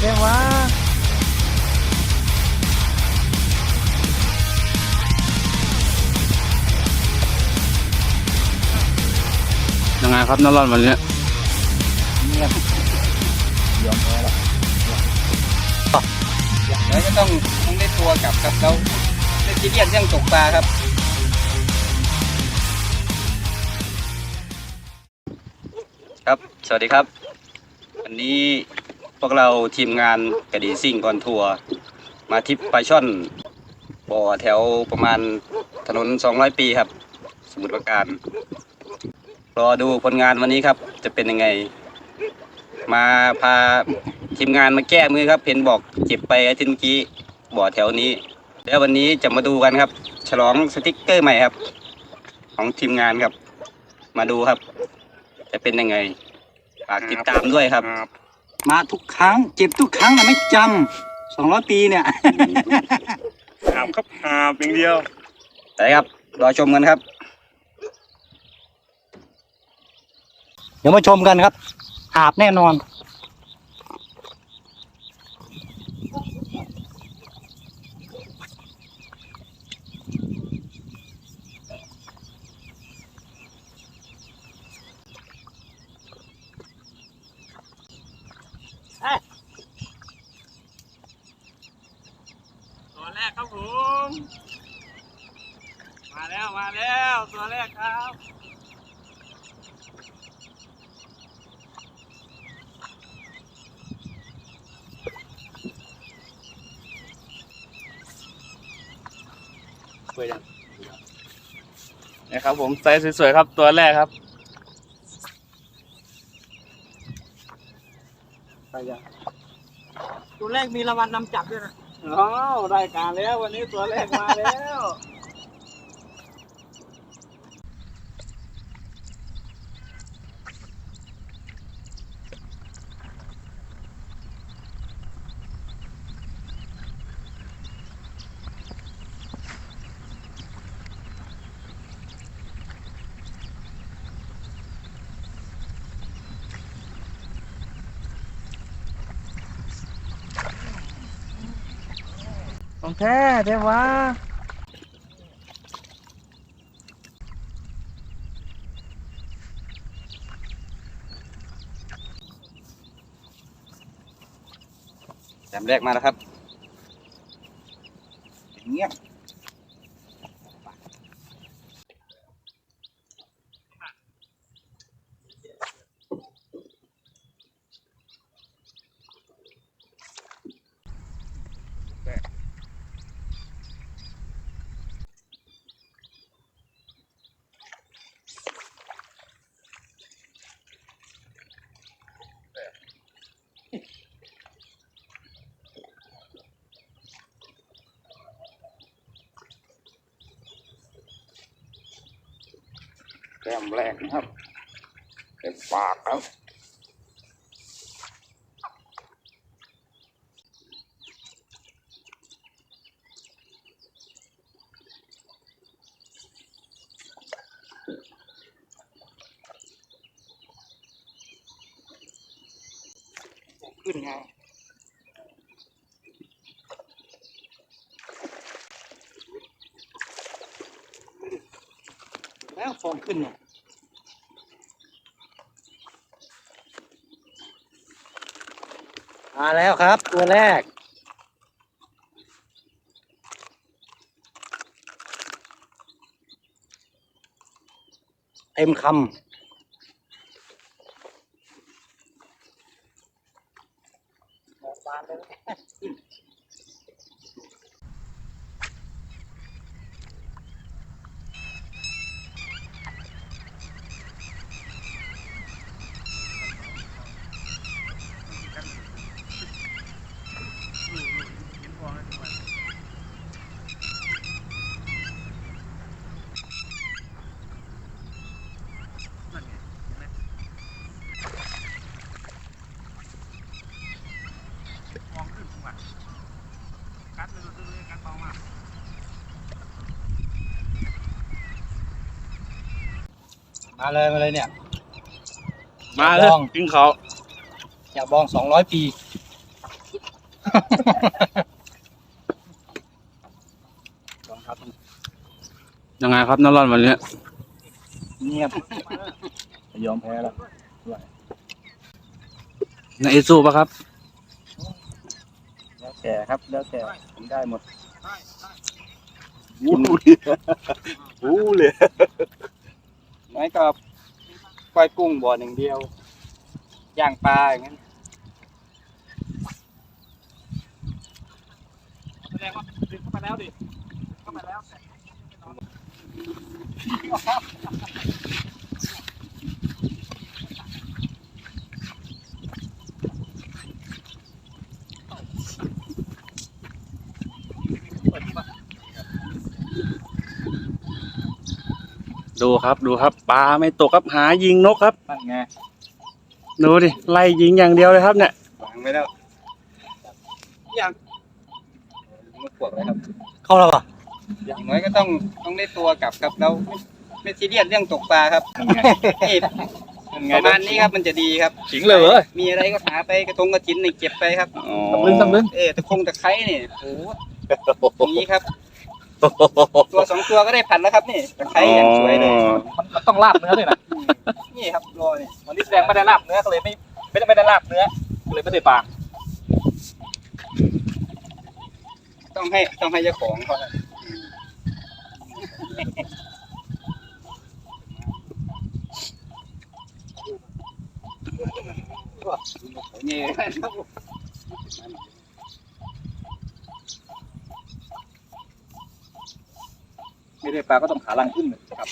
เดี๋ยววะยังไงครับน้องรอนวันนี้เงียบยอมแพ้แล้วแล้วก็ต้องต้องได้ตัวกลับครับแล้วได้ซีเรียสเรื่องตกปลาครับครับ สวัสดีครับวันนี้ พวกเราทีมงานกระดีซิ่งกอนทัวร์มาทิปปลาช่อนบ่อแถวประมาณถนน 200 ปีครับ สมุทรปราการ รอดูผลงานวันนี้ครับ จะเป็นยังไง มาพาทีมงานมาแก้มือครับเห็นบอกเจ็บไปอาทิตย์เมื่อกี้บ่อแถวนี้ แล้ววันนี้จะมาดูกันครับ ฉลองสติกเกอร์ใหม่ครับ ของทีมงานครับ มาดูครับ จะเป็นยังไงฝากติดตามด้วยครับ มาทุกครั้ง เจ็บทุกครั้งนะไม่จำสองร้อยปีเนี่ยหามครับหามอย่างเดียวไปครับรอชมกันครับ เดี๋ยวมาชมกันครับอาบแน่นอน แรกครับผม มาแล้วมาแล้วตัวแรกครับนี่ครับผมไซส์สวยๆครับตัวแรกครับตัวแรกมีรางวัลนำจับด้วยนะ อ้าวได้การแล้ววันนี้ตัวแรกมาแล้ว ของแท้เดี๋ยววะแต้มแรกมาแล้วครับเงีย ต้มแรกนะครับเต็มปากครับขึ้นไง แล้วฟองขึ้นเนี่ยมาแล้วครับ ตัวแรก เต็มคำ มาเลยมาเลยเนี่ย มาเลยลอง กินเขาอยากบองสองร้อยปียังไงครับน้ารอนวันนี้เงียบยอมแพ้แล้วนายเอซูปะครับ แล้วแต่ครับ แล้วแต่ผมได้หมดวู้เลยวู้เลย ไม่ก็ปล่อยกุ้งบ่อหนึ่งเดียว ย่างปลาอย่างนั้นแสดงว่าดึงเข้ามาแล้วดิ เข้ามาแล้ว ดูครับดูครับปลาไม่ตกครับหายิงนกครับนั่นไงดูดิไล่ยิงอย่างเดียวเลยครับเนี่ยวางไว้แล้วย่างมาขวบเลยครับเข้าแล้วป่ะอย่างน้อยก็ต้องต้องได้ตัวกลับครับแล้วไม่ไม่ซีเรียสเรื่องตกปลาครับนี่ประมาณนี้ครับมันจะดีครับขิงเลยเหรอมีอะไรก็หาไปกระทงกระจินนี่เก็บไปครับตำลึงตำลึงเออตะคงตะไคร้เนี่ยโอ้โหอย่างนี้ครับ ตัวสองตัวก็ได้พันแล้วครับนี่ตะไคร้อย่างสวยเลยมันต้องลาบเนื้อด้วยนะนี่ครับรอเนี่ยวันนี้แสดงไม่ได้ลาบเนื้อก็เลยไม่ไม่ได้ไม่ได้ลาบเนื้อก็เลยไม่ได้ปลาต้องให้ต้องให้เจ้าของเขาครับนี่ครับ ไม่ได้ปลาก็ต้องขาลังขึ้นนะครับ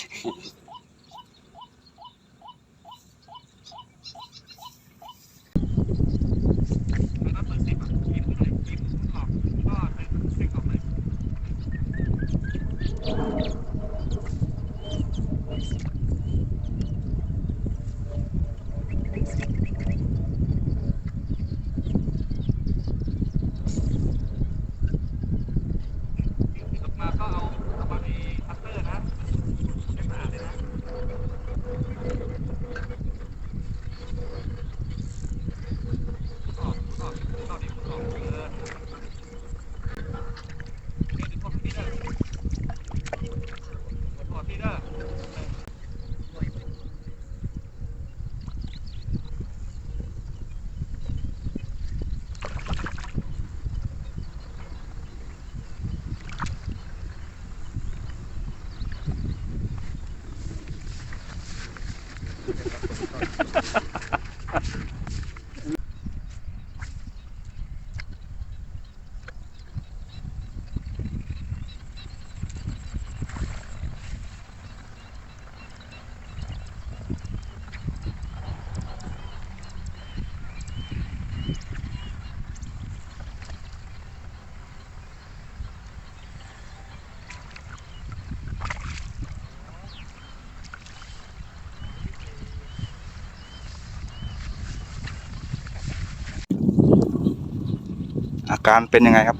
อาการเป็นยังไงครับ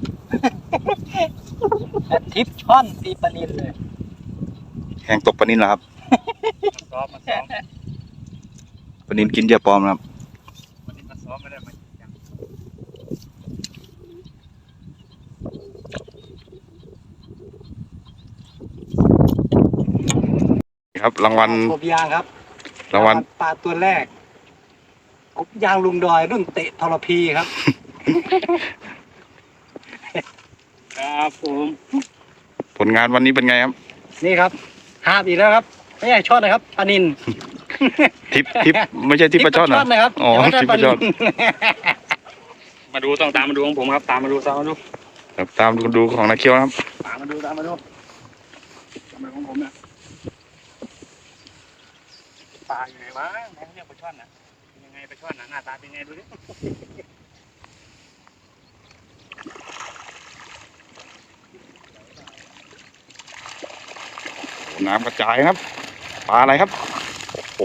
ทิปช่อนตีปลานินเลยแหงตกปลานินเหรอครับซ้อมมาซ้อมปลานินกินเหยื่อปลอมนะครับวันนี้มาซ้อมไม่ได้มาครับรางวัลกบยางครับรางวัลปลาตัวแรกกบยางลุงดอยรุ่นเตะทรพีครับ ครับผมผลงานวันนี้เป็นไงครับ นี่ครับหาบอีกแล้วครับ ไม่ใช่ช่อนนะครับปลานินทิปทิปไม่ใช่ทิปปลาช่อนเหรอนะครับอ๋อยังไม่ได้ทิปปลาช่อนมาดูต้องตามมาดูของผมครับ ตามมาดูตามมาดูครับตามดูดูของนาเคียวนะครับตามมาดูตามมาดูทำไมของผมเนี่ยปลาอยู่ไหนวะแม่งเรียกปลาช่อนนะเป็นยังไงปลาช่อนน่ะหน้าตาเป็นไงดูดิ น้ำกระจายครับปลาอะไรครับ โอ้โห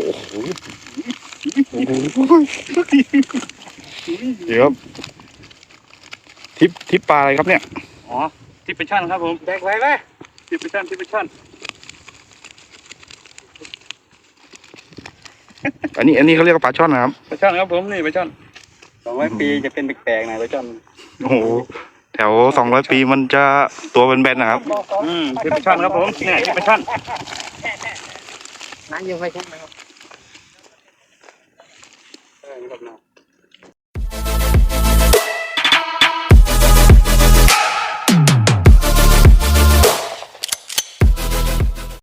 เดี๋ยวครับทิปทิปปลาอะไรครับเนี่ย อ๋อ ทิปปลาช่อนครับผมแบกไว้ไหมทิปปลาช่อนทิปปลาช่อนอันนี้อันนี้เขาเรียกว่าปลาช่อนนะครับปลาช่อนครับผมนี่ปลาช่อนสองร้อยปีจะเป็นแปลกๆหน่อยปลาช่อน โอ้โห แถวสองร้อยปีมันจะตัวเป็นแบนๆนะครับ อืมที่เทปชั่นครับผมเนี่ยเทปชั่นน้ำยองไปใช่ไหมครับ